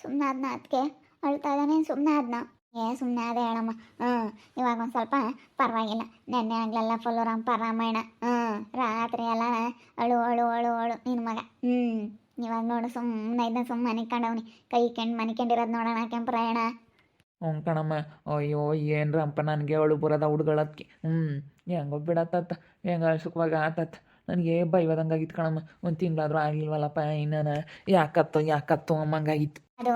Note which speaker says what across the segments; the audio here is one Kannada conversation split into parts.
Speaker 1: ಸುಮ್ಮನೆ ಅದನ್ನ ಅದಕ್ಕೆ ಅಳ್ತಾ ಇದ್ದಾನೆ ಸುಮ್ಮನೆ ಅದನ್ನ ಏ ಸುಮ್ಮನೆ ಅದೇ ಹೇಳಮ್ಮ ಹ್ಞೂ, ಇವಾಗ ಒಂದು ಸ್ವಲ್ಪ ಪರವಾಗಿಲ್ಲ. ನೆನ್ನೆ ಆಗ್ಲೆಲ್ಲ ಫುಲ್ಲು ರಂಪ ರಾಮಾಯಣ ಹ್ಞೂ, ರಾತ್ರಿ ಎಲ್ಲ ಅಳು ಅಳು ಅಳು ಅಳು ನಿನ್ನ ಮಗ. ಹ್ಞೂ, ಇವಾಗ ನೋಡು ಸುಮ್ಮನೆ ಇದನ್ನ ಸುಮ್ಮನೆ ಮನಿಕೊಂಡವ್ನಿ ಕೈ ಕೆಂಡು, ಮನಿಕೊಂಡಿರೋದು ನೋಡೋಣ ಕೆಂಪ್ರಾಯಣ
Speaker 2: ಹ್ಞೂ ಕಣಮ್ಮ. ಅಯ್ಯೋ, ಏನ್ರಪ್ಪ, ನನಗೆ ಅವಳು ಬರೋದ ಹುಡುಗಳದಕ್ಕೆ ಹ್ಞೂ, ಹೆಂಗೋ ಬಿಡತ್ತ ಹೆಂಗ ಸುಖವಾಗ ಆತತ್ ನನಗೆ ಬೈವದಂಗಾಗಿತ್ತು ಕಣಮ್ಮ. ಒಂದು ತಿಂಗಳಾದ್ರೂ ಆಗಲಿಲ್ವಲ್ಲಪ್ಪ ಇನ್ನ ಯಾಕತ್ತೋ ಯಾಕತ್ತೋ ಅಮ್ಮಂಗಾಗಿತ್ತು
Speaker 1: ಅದು,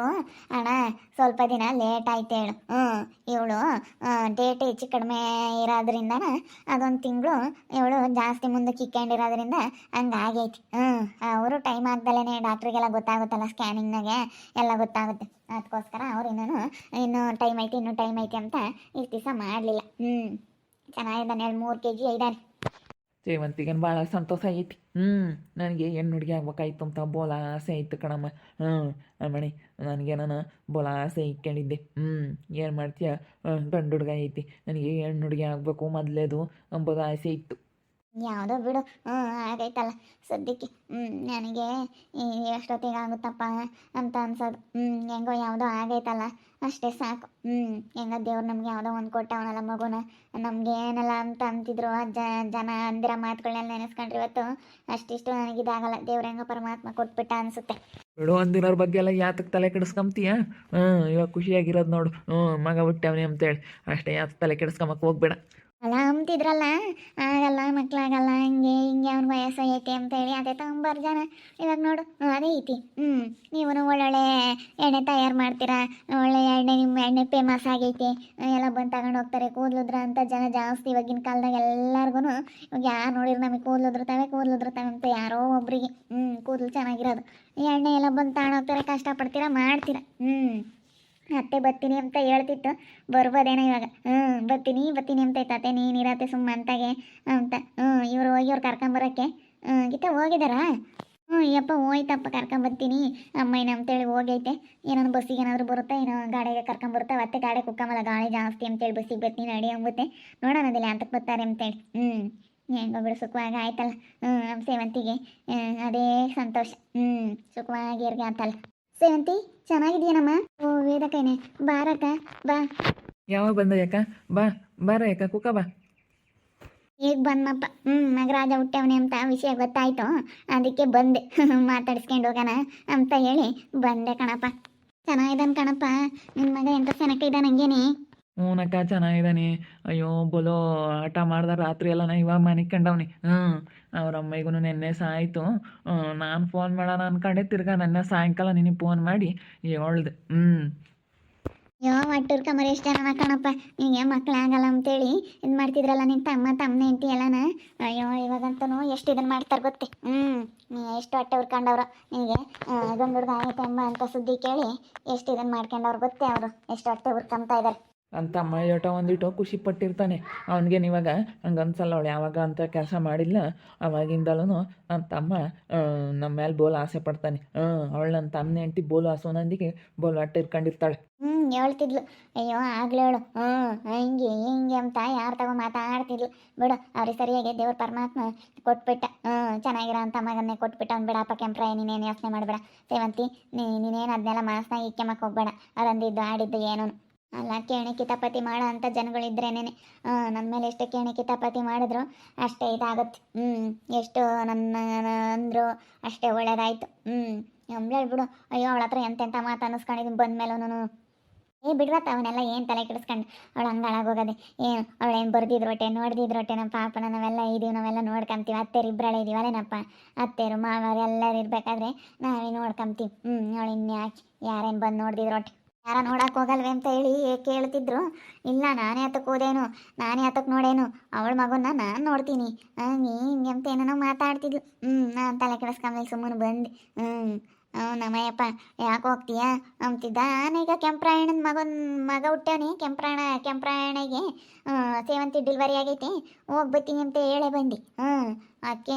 Speaker 1: ಅಣ್ಣ, ಸ್ವಲ್ಪ ದಿನ ಲೇಟ್ ಆಯ್ತು ಹೇಳು. ಹ್ಞೂ ಇವಳು ಡೇಟ್ ಹೆಚ್ಚು ಕಡಿಮೆ ಇರೋದ್ರಿಂದ ಅದೊಂದು ತಿಂಗಳು ಇವಳು ಜಾಸ್ತಿ ಮುಂದಕ್ಕೆ ಇಕ್ಕೊಂಡಿರೋದ್ರಿಂದ ಹಂಗಾಗೈತಿ. ಹ್ಞೂ ಅವರು ಟೈಮ್ ಆಗ್ದಲೇ ಡಾಕ್ಟ್ರಿಗೆಲ್ಲ ಗೊತ್ತಾಗುತ್ತಲ್ಲ ಸ್ಕ್ಯಾನಿಂಗ್ನಾಗೆ? ಎಲ್ಲ ಗೊತ್ತಾಗುತ್ತೆ. ಅದಕ್ಕೋಸ್ಕರ ಅವ್ರು ಇನ್ನೂ ಇನ್ನೂ ಟೈಮ್ ಐತಿ ಇನ್ನೂ ಟೈಮ್ ಐತಿ ಅಂತ ಇಷ್ಟು ದಿವಸ ಮಾಡಲಿಲ್ಲ. ಹ್ಞೂ ಚೆನ್ನಾಗಿದ್ದಾನೆ ಹೇಳಿ, ಮೂರು ಕೆ ಜಿ ಐದಾನೆ
Speaker 2: ಸೇವಂತಿಗೇನು ಭಾಳ ಸಂತೋಷ ಐತಿ ಹ್ಞೂ ನನಗೆ ಹೆಣ್ಣು ಹುಡುಗಿ ಆಗ್ಬೇಕಾಯ್ತು ಅಂತ ಬೋಲ ಆಸೆ ಐತೆ ಕಣಮ್ಮ. ಹ್ಞೂ ಅಮ್ಮಣಿ, ನನಗೆ ನಾನು ಬೋಲ ಆಸೆ ಇಟ್ಕೊಂಡಿದ್ದೆ. ಹ್ಞೂ ಏನು ಮಾಡ್ತೀಯ? ಗಂಡು ಹುಡುಗ ಐತಿ. ನನಗೆ ಹೆಣ್ಣು ಹುಡುಗಿ ಆಗಬೇಕು ಮೊದಲೇದು ಅಂಬೋದು ಆಸೆ ಇತ್ತು.
Speaker 1: ಯಾವುದೋ ಬಿಡು. ಹ್ಞೂ ಆಗೈತಲ್ಲ. ಸದ್ಯಕ್ಕೆ ಹ್ಞೂ ನನಗೆ ಎಷ್ಟೊತ್ತಿಗೆ ಆಗುತ್ತಪ್ಪ ಅಂತ ಅನ್ಸೋದು. ಹ್ಞೂ ಹೆಂಗೋ ಯಾವುದೋ ಆಗೈತಲ್ಲ. ಅಷ್ಟೇ ಸಾಕು. ಹ್ಞೂ ಹೆಂಗ ದೇವ್ರು ನಮ್ಗೆ ಯಾವುದೋ ಒಂದು ಕೊಟ್ಟವನಲ್ಲ ಮಗುನ. ನಮ್ಗೆ ಏನಲ್ಲ ಅಂತ ಅಂತಿದ್ರು. ಜನ ಅಂದಿರ ಮಾತುಗಳನ್ನೆಲ್ಲ ನೆನೆಸ್ಕೊಂಡ್ರಿ ಇವತ್ತು. ಅಷ್ಟಿಷ್ಟು ನನಗಿದಾಗಲ್ಲ. ದೇವ್ರ ಹೆಂಗೋ ಪರಮಾತ್ಮ ಕೊಟ್ಬಿಟ್ಟ ಅನಿಸುತ್ತೆ.
Speaker 2: ಬಿಡು ಅಂದಿರೋರ ಬಗ್ಗೆ ಎಲ್ಲ ಯಾತಕ್ಕೆ ತಲೆ ಕೆಡಿಸ್ಕೊಂತೀಯ ಹ್ಞೂ ಇವಾಗ ಖುಷಿಯಾಗಿರೋದು ನೋಡು. ಹ್ಞೂ ಮಗ ಹುಟ್ಟ್ಯಾವನಿ ಅಂತೇಳಿ. ಅಷ್ಟೇ ಯಾತಕ್ಕೆ ತಲೆ ಕೆಡಿಸ್ಕೊಂಬಕ್ಕೆ ಹೋಗ್ಬೇಡ.
Speaker 1: ಅಲ್ಲ ಅಂತಿದ್ರಲ್ಲ ಆಗಲ್ಲ ಮಕ್ಕಳಾಗಲ್ಲ ಹಂಗೆ, ಹಿಂಗೆ, ಅವ್ನ ವಯಸ್ಸು ಐತೆ ಅಂತೇಳಿ ಅದೇ ತಂಬರ್ ಜನ. ಇವಾಗ ನೋಡು ಅದೇ ಐತಿ. ಹ್ಞೂ ನೀವು ಒಳ್ಳೊಳ್ಳೆ ಎಣ್ಣೆ ತಯಾರು ಮಾಡ್ತೀರಾ? ಒಳ್ಳೆ ಎಣ್ಣೆ, ನಿಮ್ಮ ಎಣ್ಣೆ ಫೇಮಸ್ ಆಗೈತಿ. ಎಲ್ಲ ಬಂದು ತಗೊಂಡು ಹೋಗ್ತಾರೆ ಕೂದಲುದ್ರ ಅಂತ ಜನ ಜಾಸ್ತಿ ಇವಾಗಿನ ಕಾಲದಾಗ ಎಲ್ಲರಿಗೂ ಇವಾಗ ಯಾರು ನೋಡಿದ್ರು ನಮಗೆ ಕೂದಲುದ್ರತವೆ ಕೂದಲುದ್ರತವೆ ಅಂತ ಯಾರೋ ಒಬ್ರಿಗೆ. ಹ್ಞೂ ಕೂದಲು ಚೆನ್ನಾಗಿರೋದು. ಎಣ್ಣೆ ಎಲ್ಲ ಬಂದು ತಗೊಂಡು ಹೋಗ್ತಾರೆ ಕಷ್ಟಪಡ್ತೀರಾ, ಮಾಡ್ತೀರಾ. ಹ್ಞೂ ಅತ್ತೆ ಬತ್ತೀನಿ ಅಂತ ಹೇಳ್ತಿತ್ತು. ಬರ್ಬೋದೇನೋ ಇವಾಗ. ಹ್ಞೂ ಬತ್ತೀನಿ ಬತ್ತೀನಿ ಅಂತ ಐತಾತೆ ನೀನಿರತ್ತೆ ಸುಮ್ಮ ಅಂತಾಗೆ, ಅಂತ. ಹ್ಞೂ ಇವ್ರು ಹೋಗಿ ಅವ್ರು ಕರ್ಕೊಂಬರೋಕ್ಕೆ ಹ್ಞೂ ಗೀತ ಹೋಗಿದಾರಾ? ಹ್ಞೂ ಯಪ್ಪ, ಹೋಯ್ತಪ್ಪ ಕರ್ಕೊಂಬರ್ತೀನಿ ಅಮ್ಮಯ್ಯನ ಅಂತೇಳಿ ಹೋಗೈತೆ. ಏನೊಂದು ಬಸ್ಸಿಗೆ ಏನಾದರೂ ಬರುತ್ತೆ? ಏನೋ ಗಾಡಿಗೆ ಕರ್ಕೊಂಬರುತ್ತೆ ಮತ್ತೆ ಗಾಡಿ ಕುಕ್ಕಮಲ್ಲ, ಗಾಳಿ ಜಾಸ್ತಿ ಅಂತೇಳಿ ಬಸ್ಸಿಗೆ ಬರ್ತೀನಿ ಅಡಿ ಅಂಬುತ್ತೆ ನೋಡೋಣ ಅದಿಲ್ಲ ಅಂತಕ್ಕೆ ಬರ್ತಾರೆ ಅಂತೇಳಿ ಹ್ಞೂ ಹೆಂಗೋ ಬಿಡು, ಸುಖವಾಗಿ ಆಯ್ತಲ್ಲ. ಹ್ಞೂ ನಮ್ಮ ಸೇವಂತಿಗೆ ಅದೇ ಸಂತೋಷ. ಹ್ಞೂ ಸುಖವಾಗಿ ಇರ್ಗೆ ಅಂತಲ್ಲ. ಸೇವಂತಿ ಚೆನ್ನಾಗಿದೆಯೇನಮ್ಮ ಓ ವೇದಕ್ಕೇನೆ ಬಾರಕ್ಕ ಬಾ.
Speaker 2: ಯಾವಾಗ ಬಂದ ಯಾಕ? ಬಾ ಬಾರ ಯಾಕ? ಕುಕ ಬಾ.
Speaker 1: ಈಗ ಬಂದಪ್ಪ ಹ್ಞೂ ನಗರಾಜ ಹುಟ್ಟವನೇ ಅಂತ ವಿಷಯ ಗೊತ್ತಾಯ್ತು? ಅದಕ್ಕೆ ಬಂದೆ. ಮಾತಾಡಿಸ್ಕೊಂಡು ಹೋಗೋಣ ಅಂತ ಹೇಳಿ ಬಂದೆ ಕಣಪ್ಪ. ಚೆನ್ನಾಗಿದ್ದಾನೆ ಕಣಪ್ಪ. ನಿನ್ನ ಮಗ ಎಂತ ಚೆನ್ನಾಗಿ ಇದ್ದಾನೆ ಹಂಗೇನೆ?
Speaker 2: ಹ್ಞೂನಕ್ಕ ಚೆನ್ನಾಗಿದ್ದಾನೆ ಅಯ್ಯೋ, ಬೊಲೋ, ಆಟ ಮಾಡ್ದ ರಾತ್ರಿ ಎಲ್ಲ ನಾ ಇವಾಗ ಮನೆ ಕಂಡವ್ನಿ. ಹ್ಞೂ ಅವ್ರ ಅಮ್ಮಗೂ ನಿನ್ನೆ ಸಾಯ್ತು. ನಾನು ಫೋನ್ ಮಾಡೋಣ ಅನ್ಕೊಂಡೆ ತಿರ್ಗಾ ನನ್ನ ಸಾಯಂಕಾಲ ನಿನಗೆ ಫೋನ್ ಮಾಡಿ ಹೇಳ್ದೆ. ಹ್ಞೂ
Speaker 1: ಯೋ ಒಟ್ಟೂರ್ ಕಮರ ಎಷ್ಟು ಜನ ಕಣಪ್ಪ ನಿನಗೆ ಮಕ್ಕಳಾಗಲ್ಲ ಅಂತೇಳಿ ಇದು ಮಾಡ್ತಿದ್ರಲ್ಲ ನಿನ್ನ ತಮ್ಮ ತಮ್ಮನೆ ಹೆಂಡತಿ ಎಲ್ಲನ? ಅಯ್ಯೋ ಇವಾಗಂತೂ ಎಷ್ಟು ಇದನ್ನು ಮಾಡ್ತಾರೆ ಗೊತ್ತೆ. ಹ್ಞೂ ನೀ ಎಷ್ಟು ಹೊಟ್ಟೆ ಹುರ್ಕೊಂಡವ್ರು ನಿನಗೆ ಗಂಡು ಹುಡುಗ ಆಯ್ತಮ್ಮ ಅಂತ ಸುದ್ದಿ ಕೇಳಿ ಎಷ್ಟು ಇದನ್ನು ಮಾಡ್ಕೊಂಡವ್ರು ಗೊತ್ತೆ ಅವರು? ಎಷ್ಟು ಹೊಟ್ಟೆ ಹುರ್ಕೊಂತ ಇದ್ದಾರೆ
Speaker 2: ಅಂತ ತಮ್ಮ ಏಟ ಒಂದಿಟ್ಟು ಖುಷಿ ಪಟ್ಟಿರ್ತಾನೆ. ಅವನಿಗೇನು ಇವಾಗ ಹಂಗೆ ಅನ್ಸಲ್ಲ ಅವಳು ಯಾವಾಗ ಅಂತ ಕೆಲಸ ಮಾಡಿಲ್ಲ ಅವಾಗಿಂದಲೂ ನನ್ನ ತಮ್ಮ ನಮ್ಮ ಮೇಲೆ ಬೋಲ್ ಆಸೆ ಪಡ್ತಾನೆ. ಹ್ಞೂ ಅವಳು ನನ್ನ ತಮ್ಮನ ಹೆಂಡತಿ ಬೋಲು ಆಸೋನಂದಿಗೆ ಬೋಲ್ ಅಟ್ಟು ಇರ್ಕೊಂಡಿರ್ತಾಳೆ.
Speaker 1: ಹ್ಞೂ ಹೇಳ್ತಿದ್ಲು. ಅಯ್ಯೋ ಆಗ್ಲೇಳು ಹ್ಞೂ ಹಿಂಗೆ ಹಿಂಗೆ ಅಂತ ಯಾರು ತಗೋ ಮಾತಾಡ್ತಿದ್ಲು. ಬಿಡು, ಅವ್ರಿಗೆ ಸರಿಯಾಗಿ ದೇವ್ರ ಪರಮಾತ್ಮ ಕೊಟ್ಬಿಟ್ಟ. ಹ್ಞೂ ಚೆನ್ನಾಗಿರೋ ಅಂತ ಮಗನ್ನೇ ಕೊಟ್ಬಿಟ್ಟ ಅವ್ನು ಬಿಡಪ್ಪ ಕೆಂಪ್ರಾಯ ನೀನೇನು ಯೋಚನೆ ಮಾಡಬೇಡ. ಸೇವಂತಿ ನೀನೇನು ಅದನ್ನೆಲ್ಲ ಮಾಸ್ನಾಗ ಇಕ್ಕೆಮಕ್ಕೆ ಹೋಗ್ಬೇಡ. ಅವ್ರಂದಿದ್ದು ಆಡಿದ್ದು ಏನೂ ಅಲ್ಲ, ಕೇಣಿ ಕಿತಾಪತಿ ಮಾಡೋ ಅಂಥ ಜನಗಳಿದ್ರೇನೆ ನನ್ನ ಮೇಲೆ ಎಷ್ಟು ಕೇಣಿ ಕಿತಾಪತಿ ಮಾಡಿದ್ರು, ಅಷ್ಟೇ ಇದಾಗುತ್ತೆ. ಹ್ಞೂ ಎಷ್ಟು ನನ್ನ ಅಂದರು ಅಷ್ಟೇ ಒಳ್ಳೇದಾಯ್ತು. ಹ್ಞೂ ಹೇಳಿ ಬಿಡು ಅಯ್ಯೋ, ಅವಳ ಹತ್ರ ಎಂತೆಂಥ ಮಾತು ಅನ್ನಿಸ್ಕೊಂಡಿದ್ದೀನಿ ನಾನು ಏ ಬಿಡ್ರತ್ತ ಅವನೆಲ್ಲ ಏನು ತಲೆ ಕೆಡಿಸ್ಕೊಂಡು ಅವಳು ಹಂಗೆ ಹಾಳಾಗೋಗದೆ ಏನು ಅವಳೇನು ನೋಡ್ದಿದ್ರು ಹೊಟ್ಟೆ ನಮ್ಮ ಪಾಪನ ನಾವೆಲ್ಲ ಇದೀವಿ, ನಾವೆಲ್ಲ ನೋಡ್ಕೊಂತೀವಿ. ಅತ್ತೆರು ಇಬ್ಬರಳೆ ಇದೀವಲ್ಲೇನಪ್ಪ ಅತ್ತೆರು ಮಾವರು ಎಲ್ಲರೂ ಇರಬೇಕಾದ್ರೆ ನಾವೇ ನೋಡ್ಕೊಂತೀವಿ. ಹ್ಞೂ ಅವಳು ಇನ್ಯಾಕೆ ಯಾರೇನು ಬಂದು ನೋಡ್ದಿದ್ರೊಟ್ಟೆ ಯಾರ ನೋಡಕ್ಕೆ ಹೋಗಲ್ವೇ ಅಂತ ಹೇಳಿ ಕೇಳ್ತಿದ್ರು. ಇಲ್ಲ, ನಾನೇ ಹತ್ತಕ್ಕೆ ಹೋದೇನು, ನಾನೇ ಹತ್ತಕ್ಕೆ ನೋಡೇನು, ಅವಳ ಮಗನ್ನ ನಾನು ನೋಡ್ತೀನಿ. ಹಂಗೆ ಅಂತ ಏನೇನೋ ಮಾತಾಡ್ತಿದ್ಲು. ಹ್ಞೂ ನಾನು ತಲೆ ಕೆಡಿಸ್ಕೊಂಬಲ್ಲಿ ಸುಮ್ಮನೆ ಬಂದೆ. ಹ್ಞೂ ನಮ್ಮಯ್ಯಪ್ಪ, ಯಾಕೆ ಹೋಗ್ತೀಯಾ? ಅಂತಿದ್ದ ನಾನೀಗ ಕೆಂಪ್ರಾಯಣನ ಮಗನ, ಮಗ ಹುಟ್ಟವನಿ ಕೆಂಪ್ರಾಯಣ ಕೆಂಪ್ರಾಯಣಿಗೆ ಸೇವಂತಿ ಡೆಲಿವರಿ ಆಗೈತಿ. ಹೋಗಿ ಬರ್ತೀನಿ ಅಂತ ಹೇಳೇ ಬಂದು. ಹ್ಞೂ ಅದಕ್ಕೆ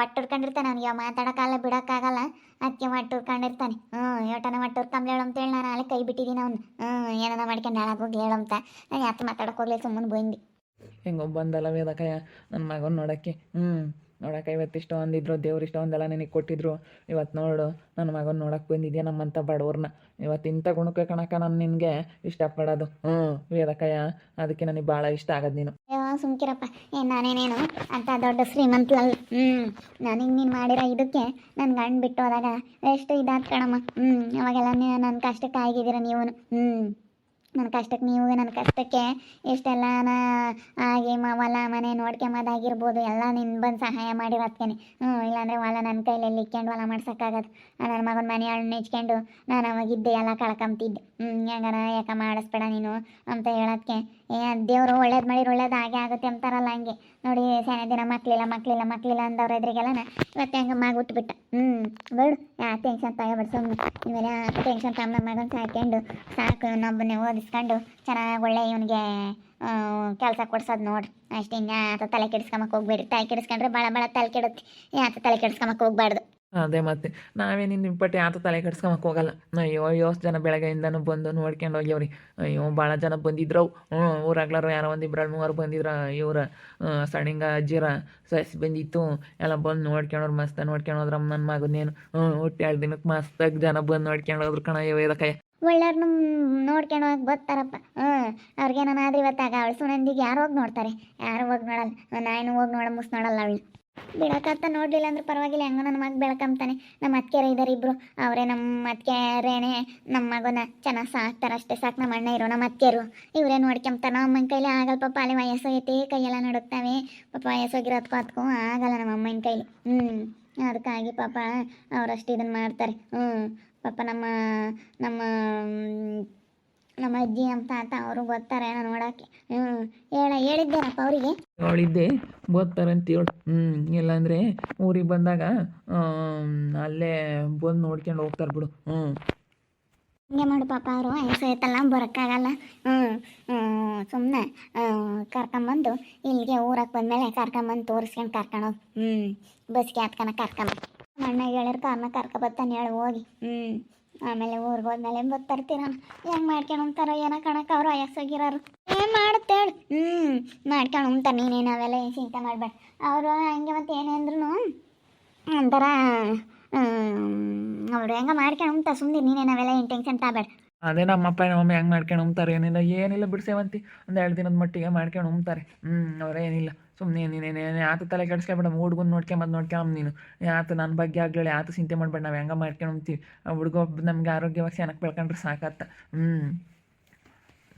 Speaker 1: ಒಟ್ಟು ಹಿಡ್ಕೊಂಡಿರ್ತಾನೆ ಅವ್ನಿಗೆ. ಮಾತಾಡೋಕ್ಕಾಗಲ್ಲ ಬಿಡೋಕ್ಕಾಗಲ್ಲ. ಆಕ್ಕೆ ಹಿಡ್ಕೊಂಡಿರ್ತಾನೆ ಹ್ಞೂ, ಯೋಟನ ಒಟ್ಟು ಅಂತ ಅಂತೇಳಿ ನಾನು ಅಲ್ಲೇ ಕೈ ಬಿಟ್ಟಿದ್ದೀನಿ ಅವನು. ಹ್ಞೂ, ಏನಾನ ಮಾಡ್ಕೊಂಡು ಹಾಳಾಗಿ ಹೋಗಿ ಹೇಳು ಅಂತ. ನಾನು ಯಾಕೆ ಮಾತಾಡೋಕೆ ಹೋಗ್ಲಿ, ಸುಮ್ಮನೆ ಬಂದು.
Speaker 2: ಹೆಂಗೋ ಬಂದಲ್ಲ ವೇದಕಯ್ಯ? ನನ್ನ ಮಗನ ನೋಡೋಕ್ಕೆ ಹ್ಞೂ ನೋಡಕ್ಕೆ ಇವತ್ತು ಇಷ್ಟೋ ಒಂದಿದ್ರು ದೇವ್ರು ಇಷ್ಟ ಒಂದೆಲ್ಲ ನಿನಗೆ ಕೊಟ್ಟಿದ್ರು. ಇವತ್ತು ನೋಡು ನನ್ನ ಮಗನ ನೋಡಕ್ಕೆ ಬಂದಿದ್ಯಾ ನಮ್ಮಂಥ ಬಡವ್ರನ್ನ ಇವತ್ತು ಇಂಥ ಗುಣಕ್ಕೆ ಕಣಕ ನಾನು ನಿನಗೆ ಇಷ್ಟಪಡೋದು. ಹ್ಞೂ ವೇದಕಯ್ಯ, ಅದಕ್ಕೆ ನನಗೆ ಭಾಳ ಇಷ್ಟ ಆಗೋದು ನೀನು.
Speaker 1: ಸುಮ್ಕಿರಪ್ಪ. ಏ, ನಾನೇನೇನು ಅಂತ ದೊಡ್ಡ ಶ್ರೀಮಂತಲಲ್ಲ ಹ್ಞೂ ನನಗೆ ನೀನು ಮಾಡಿರೋ ಇದಕ್ಕೆ ನನ್ನ ಗಂಡು ಬಿಟ್ಟು ಹೋದಾಗ ಎಷ್ಟು ಇದಾದ ಕಣಮ್ಮ. ಹ್ಞೂ ಅವಾಗೆಲ್ಲ ನನ್ನ ಕಷ್ಟಕ್ಕೆ ಆಗಿದ್ದೀರ ನೀವು ಹ್ಞೂ ನನ್ನ ಕಷ್ಟಕ್ಕೆ ನೀವು ನನ್ನ ಕಷ್ಟಕ್ಕೆ ಇಷ್ಟೆಲ್ಲ ಆಗಿ ಮ, ಹೊಲ, ಮನೆ ನೋಡ್ಕೊಂಬೋದಾಗಿರ್ಬೋದು. ಎಲ್ಲ ನಿನ್ನ ಬಂದು ಸಹಾಯ ಮಾಡಿರೋದ್ಕೇನೆ ಹ್ಞೂ ಇಲ್ಲಾಂದರೆ ಹೊಲ ನನ್ನ ಕೈಯಲ್ಲಿ ಇಕ್ಕೊಂಡು ಹೊಲ ಮಾಡ್ಸೋಕ್ಕಾಗದು. ನನ್ನ ಮಗನ ಮನೆ ಹಣ್ಣು ನೆಚ್ಕೊಂಡು ನಾನು ಅವಾಗಿದ್ದೆ ಎಲ್ಲ ಕಳ್ಕೊಂತಿದ್ದೆ ಹ್ಞೂ ಹೆಂಗಾರ ಯಾಕೆ ಮಾಡಿಸ್ಬೇಡ ನೀನು ಅಂತ ಹೇಳೋದಕ್ಕೆ ಏ, ದೇವರು ಒಳ್ಳೇದು ಮಾಡಿರು ಒಳ್ಳೇದು ಹಾಗೆ ಆಗುತ್ತೆ ಅಂತಾರಲ್ಲ ಹಂಗೆ. ನೋಡಿ ಸಣ್ಣ ದಿನ ಮಕ್ಕಳಿಲ್ಲ ಮಕ್ಕಳಿಲ್ಲ ಮಕ್ಕಳಿಲ್ಲ ಅಂದವ್ರ ಎದುರಿಗೆಲ್ಲ ಇವತ್ತು ಹೆಂಗೆ ಮಗ ಹುಟ್ಬಿಟ್ಟ. ಹ್ಞೂ ಬೇಡ, ಯಾ ಟೆನ್ಷನ್ ತಗೋಬೇಡ ಸುಮ್ಮನೆ ಇವೆಲ್ಲ ಟೆನ್ಷನ್ ತಮ್ಮ ಮಗನ ಸಾಕೊಂಡು ಸಾಕು ಇನ್ನೊಬ್ಬನೇ ಓದಿಸ್ಕೊಂಡು ಚೆನ್ನಾಗಿ ಒಳ್ಳೆ ಇವನಿಗೆ ಕೆಲಸ ಕೊಡ್ಸೋದು ನೋಡ್ರಿ. ಅಷ್ಟೇ ಇನ್ಯಾತ ತಲೆ ಕೆಡಿಸ್ಕೊಂಬಕ್ಕೆ ಹೋಗ್ಬೇಡಿ. ತಲೆ ಕೆಡಿಸ್ಕೊಂಡ್ರೆ ಭಾಳ ಭಾಳ ತಲೆ ಕೆಡುತ್ತೆ. ಯಾತ ತಲೆ ಕೆಡಿಸ್ಕೊಂಬಕ್ಕೆ ಹೋಗ್ಬಾರ್ದು.
Speaker 2: ಅದೇ ಮತ್ತೆ. ನಾವೇನು ನಿಮ್ಮ ಪಟ್ಟಿ ಆತ ತಲೆ ಕೆಡ್ಸ್ಕೊಂಬಕ್ಕೆ ಹೋಗಲ್ಲ. ಅಯ್ಯೋ ಯೋಸ್ ಜನ ಬೆಳಗ್ಗೆಯಿಂದನೂ ಬಂದು ನೋಡ್ಕೊಂಡು ಹೋಗ್ಯವ್ರಿ. ಅಯ್ಯೋ ಭಾಳ ಜನ ಬಂದಿದ್ರು. ಹ್ಞೂ ಊರಾಗ್ಲಾರು ಯಾರೋ ಒಂದು ಇಬ್ಬರು ಮೂವರು ಬಂದಿದ್ರ. ಇವ್ರ ಸಣ್ಣಿಂಗ, ಅಜ್ಜಿರ ಸಸಿ ಬಂದಿತ್ತು. ಎಲ್ಲ ಬಂದು ನೋಡ್ಕೊಂಡ್ರು ಮಸ್ತ್ ನೋಡ್ಕೊಂಡು ನನ್ನ ಮಗನೇನು ಹ್ಞೂ ಹುಟ್ಟಿ ಎರಡು ದಿನಕ್ಕೆ ಮಸ್ತಾಗಿ ಜನ ಬಂದು ನೋಡ್ಕೊಂಡು ಹೋದ್ರು ಕಣ. ಇದಕ್ಕೆ
Speaker 1: ಒಳ್ಳೆಯವ್ರನ್ನ ಹೋಗಿ ಬರ್ತಾರಪ್ಪ. ಹ್ಞೂ ಅವ್ರಿಗೆ ಆದ್ರೆ ಇವತ್ತಾಗ ಅವಳು ಸುನಂದಿಗೆ ಯಾರು ಹೋಗಿ ನೋಡ್ತಾರೆ? ಯಾರು ಹೋಗಿ ನೋಡಲ್ಲ? ನಾನು ಹೋಗಿ ನೋಡ ಮುಸ್ ನೋಡಲ್ಲ ಅವಳು. ಬಿಡಕತ್ತ ನೋಡಲಿಲ್ಲ ಅಂದ್ರೆ ಪರವಾಗಿಲ್ಲ, ಹೆಂಗೋ ನನ್ನ ಮಗ ಬೆಳ್ಕೊಂತಾನೆ ನಮ್ಮ ಅತ್ತಿಗೆರೆ ಇದ್ದಾರೆ ಇಬ್ಬರು ಅವರೇ ನಮ್ಮ ಅತ್ತಿಗೆರೇನೆ ನಮ್ಮ ಮಗನ ಚೆನ್ನಾಗಿ ಸಾಕ್ತಾರೆ ಅಷ್ಟೇ ಸಾಕು ನಮ್ಮ ಅಣ್ಣ ಇರೋ ನಮ್ಮ ಅತ್ತಿಗೆರು ಇವರೇ ನೋಡ್ಕೊಂಬ್ತಾರೆ. ನಮ್ಮ ಅಮ್ಮನ ಕೈಲಿ ಆಗಲ್ಲ ಪಾಪ, ಅಲ್ಲಿ ವಯಸ್ಸಾಗೈತೆ ಕೈಯೆಲ್ಲ ನಡುಕ್ತಾವೆ ಪಾಪ ವಯಸ್ಸೋಗಿರೋದ್ಕೋ ಅದಕ್ಕೂ ಆಗಲ್ಲ ನಮ್ಮ ಅಮ್ಮನ ಕೈಲಿ. ಹ್ಞೂ ಅದಕ್ಕಾಗಿ ಪಾಪ ಅವರಷ್ಟು ಇದನ್ನು ಮಾಡ್ತಾರೆ. ಹ್ಞೂ ಪಾಪ ನಮ್ಮ ನಮ್ಮ ನಮ್ಮ ಅಜ್ಜಿ ನಮ್ಮ ತಾತ ಅವರು ಬರ್ತಾರೆ ನೋಡೋಕ್ಕೆ. ಹ್ಞೂ ಹೇಳ ಹೇಳಿದ್ದೇನಪ್ಪ ಅವರಿಗೆ.
Speaker 2: ಅವಳಿದ್ದೆ ಓದ್ತಾರಂತ ಹೇಳು. ಹ್ಞೂ ಇಲ್ಲಾಂದರೆ ಊರಿಗೆ ಬಂದಾಗ ಅಲ್ಲೇ ಬಂದು ನೋಡ್ಕೊಂಡು ಹೋಗ್ತಾರೆ ಬಿಡು. ಹ್ಞೂ
Speaker 1: ಹಿಂಗೆ ಮಾಡು ಪಾಪ ಅವರು ಐತಲ್ಲ ಬರೋಕ್ಕಾಗಲ್ಲ. ಹ್ಞೂ ಸುಮ್ಮನೆ ಕರ್ಕೊಂಬಂದು ಇಲ್ಲಿಗೆ ಊರಕ್ಕೆ ಬಂದಮೇಲೆ ಕರ್ಕೊಂಬಂದು ತೋರಿಸ್ಕೊಂಡು ಕರ್ಕೊಂಡು ಹ್ಞೂ ಬಸ್ಗೆ ಹತ್ಕೊಂಡು ಕರ್ಕೊಂಬ. ಅಣ್ಣ ಹೇಳಿರ್ ಕಾರ್ನ ಕರ್ಕೊಬತ್ತಾನೆ ಹೇಳಿ ಹೋಗಿ. ಹ್ಞೂ ಆಮೇಲೆ ಊರಿಗೆ ಹೋದ್ಮೇಲೆ ಬತ್ತರ್ತೀರಣ ಹೆಂಗೆ ಮಾಡ್ಕೊಂಡು ಉಣ್ತಾರೋ ಏನೋ ಕಣಕ್ಕೆ ಅವರು ವಯಸ್ಸಾಗಿರೋರು ಏನು ಮಾಡುತ್ತೆ ಹೇಳಿ. ಹ್ಞೂ ಮಾಡ್ಕೊಂಡು ಉಂತ ನೀನೇನು ಅವೆಲ್ಲ ಏನು ಚಿಂತೆ ಮಾಡಬೇಡ. ಅವರು ಹಂಗೆ ಮತ್ತೆ ಏನೇ ಅಂದ್ರೂ ಒಂಥರ ಅವರು ಹೆಂಗೆ ಮಾಡ್ಕೊಂಡು ಉಂಟ ಸುಮ್ಮನೆ ನೀನೇನು ಅವೆಲ್ಲ ಏನು ಟೆನ್ಷನ್ ತಗಬೇಡ
Speaker 2: ಅದೇ ನಮ್ಮಪ್ಪ ನಮ್ಮಮ್ಮ ಹೆಂಗೆ ಮಾಡ್ಕೊಂಡು ಉಣ್ತಾರೆ ಏನಿಲ್ಲ ಏನಿಲ್ಲ ಬಿಡ್ಸೇವಂತಿ. ಒಂದು ಎರಡು ದಿನದ ಮಟ್ಟಿಗೆ ಮಾಡ್ಕೊಂಡು ಉಣ್ತಾರೆ. ಹ್ಞೂ ಅವ್ರೇನಿಲ್ಲ ಸುಮ್ಮನೆ ನೀನೇನು ಆತ ತಲೆ ಕೆಡಿಸ್ಕೊಬೇಡ ಹುಡ್ಗನ್ ನೋಡ್ಕೊಂಬಂದು ನೋಡ್ಕೊಂಬ ನೀನು. ಆತ ನನ್ನ ಬಗ್ಗೆ ಆಗ್ಲಿ, ಆತ ಚಿಂತೆ ಮಾಡ್ಬೇಡ, ನಾವು ಹೆಂಗೆ ಮಾಡ್ಕೊಂಡು ಉಣ್ತೀವಿ ಆ ಹುಡುಗ ನಮಗೆ ಆರೋಗ್ಯವಾಗಿ ಚೆನ್ನಾಗಿ ಬೆಳ್ಕೊಂಡ್ರೆ ಸಾಕತ್ತ. ಹ್ಞೂ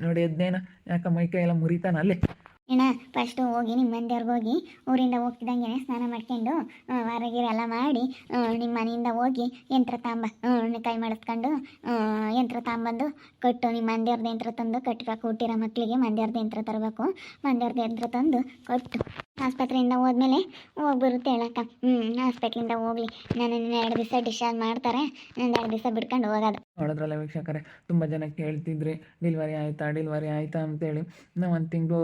Speaker 2: ನೋಡಿ ಅದನ್ನೇನ ಯಾಕೆ ಮೈ ಕೈ ಎಲ್ಲ ಮುರಿತಾನ? ಅಲ್ಲೇ.
Speaker 1: ಏನ ಫಸ್ಟು ಹೋಗಿ ನಿಮ್ಮ ಮಂದಿಯವ್ರಿಗೆ ಹೋಗಿ ಊರಿಂದ ಹೋಗ್ತಿದ್ದಂಗೆ ಸ್ನಾನ ಮಾಡ್ಕೊಂಡು ಆ, ವಾರ ಎಲ್ಲ ಮಾಡಿ ನಿಮ್ಮ ಮನೆಯಿಂದ ಹೋಗಿ ಯಂತ್ರ ತಾಂಬ ಕೈ ಮಾಡಿಸ್ಕೊಂಡು ಯಂತ್ರ ತಾಂಬಂದು ಕಟ್ಟು ನಿಮ್ಮ ಮಂದಿಯವ್ರದ್ದು ಯಂತ್ರ ತಂದು ಕಟ್ಟಬೇಕು ಹುಟ್ಟಿರೋ ಮಕ್ಕಳಿಗೆ ಮಂದಿಯವ್ರದ್ದು ಯಂತ್ರ ತರಬೇಕು. ಮಂದಿಯವ್ರದ್ದು ಯಂತ್ರ ತಂದು ಕೊಟ್ಟು ಆಸ್ಪತ್ರೆಯಿಂದ ಹೋದ್ಮೇಲೆ ಹೋಗ್ಬರುತ್ತೆ ಹೇಳಕ್ಕ. ಹ್ಞೂ ಹಾಸ್ಪಿಟ್ಲಿಂದ ಹೋಗ್ಲಿ. ನಾನು ಎರಡು ದಿವಸ ಡಿಸ್ಚಾರ್ಜ್ ಮಾಡ್ತಾರೆ. ನಾನು ಎರಡು ದಿವಸ ಬಿಡ್ಕೊಂಡು ಹೋಗೋದು.
Speaker 2: ನೋಡಿದ್ರಲ್ಲ ವೀಕ್ಷಕರೇ ತುಂಬ ಜನ ಕೇಳ್ತಿದ್ರಿ ಡಿಲ್ವರಿ ಆಯಿತಾ ಡಿಲ್ವರಿ ಆಯಿತಾ? ಅಂತೇಳಿ. ನಾವು ಒಂದು ತಿಂಗಳು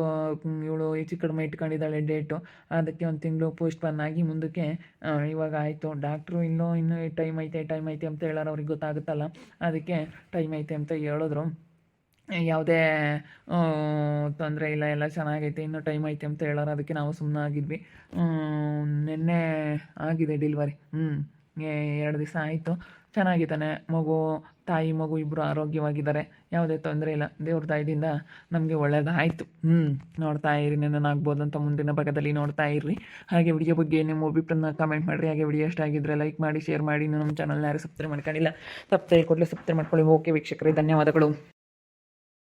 Speaker 2: ಇವಳು ಹೆಚ್ಚು ಕಡಿಮೆ ಇಟ್ಕೊಂಡಿದ್ದಾಳೆ ಡೇಟು ಅದಕ್ಕೆ ಒಂದು ತಿಂಗಳು ಪೋಸ್ಟ್ ಪನ್ ಆಗಿ ಮುಂದಕ್ಕೆ ಇವಾಗ ಆಯಿತು. ಡಾಕ್ಟ್ರು ಇನ್ನೂ ಇನ್ನೂ ಟೈಮ್ ಐತೆ ಟೈಮ್ ಐತೆ ಅಂತ ಹೇಳೋರು ಅವ್ರಿಗೆ ಗೊತ್ತಾಗುತ್ತಲ್ಲ. ಅದಕ್ಕೆ ಟೈಮ್ ಐತೆ ಅಂತ ಹೇಳಿದ್ರು. ಯಾವುದೇ ತೊಂದರೆ ಇಲ್ಲ, ಎಲ್ಲ ಚೆನ್ನಾಗೈತೆ, ಇನ್ನೂ ಟೈಮ್ ಐತೆ ಅಂತ ಹೇಳೋರು ಅದಕ್ಕೆ ನಾವು ಸುಮ್ಮನೆ ಆಗಿದ್ವಿ. ನಿನ್ನೆ ಆಗಿದೆ ಡಿಲ್ವರಿ ಹ್ಞೂ ಎರಡು ದಿವಸ ಆಯಿತು. ಚೆನ್ನಾಗಿದ್ದಾನೆ. ಮಗು, ತಾಯಿ, ಮಗು ಇಬ್ಬರು ಆರೋಗ್ಯವಾಗಿದ್ದಾರೆ. ಯಾವುದೇ ತೊಂದರೆ ಇಲ್ಲ. ದೇವ್ರ ತಾಯಿಯಿಂದ ನಮಗೆ ಒಳ್ಳೆಯದಾಯಿತು ಹ್ಞೂ ನೋಡ್ತಾ ಇರಿ. ಆಗ್ಬೋದು ಅಂತ ಮುಂದಿನ ಭಾಗದಲ್ಲಿ ನೋಡ್ತಾ ಇರ್ರಿ. ಹಾಗೆ ವಿಡಿಯೋ ಬಗ್ಗೆ ನಿಮ್ಮ ಅಭಿಪ್ರಾಯನ ಕಮೆಂಟ್ ಮಾಡಿರಿ. ಹಾಗೆ ವಿಡಿಯೋ ಇಷ್ಟ ಆಗಿದ್ರೆ ಲೈಕ್ ಮಾಡಿ ಶೇರ್ ಮಾಡಿ. ನಮ್ಮ ಚಾನಲ್ನ ಯಾರು ಸಬ್ಸ್ಕ್ರೈಬ್ ಮಾಡ್ಕೊಂಡಿಲ್ಲ ಸಬ್ಸ್ಕ್ರೈಬ್ ಕೊಡಲಿ ಸಬ್ಸ್ಕ್ರೈಬ್ ಮಾಡ್ಕೊಳ್ಳಿ. ಓಕೆ ವೀಕ್ಷಕರೇ, ಧನ್ಯವಾದಗಳು.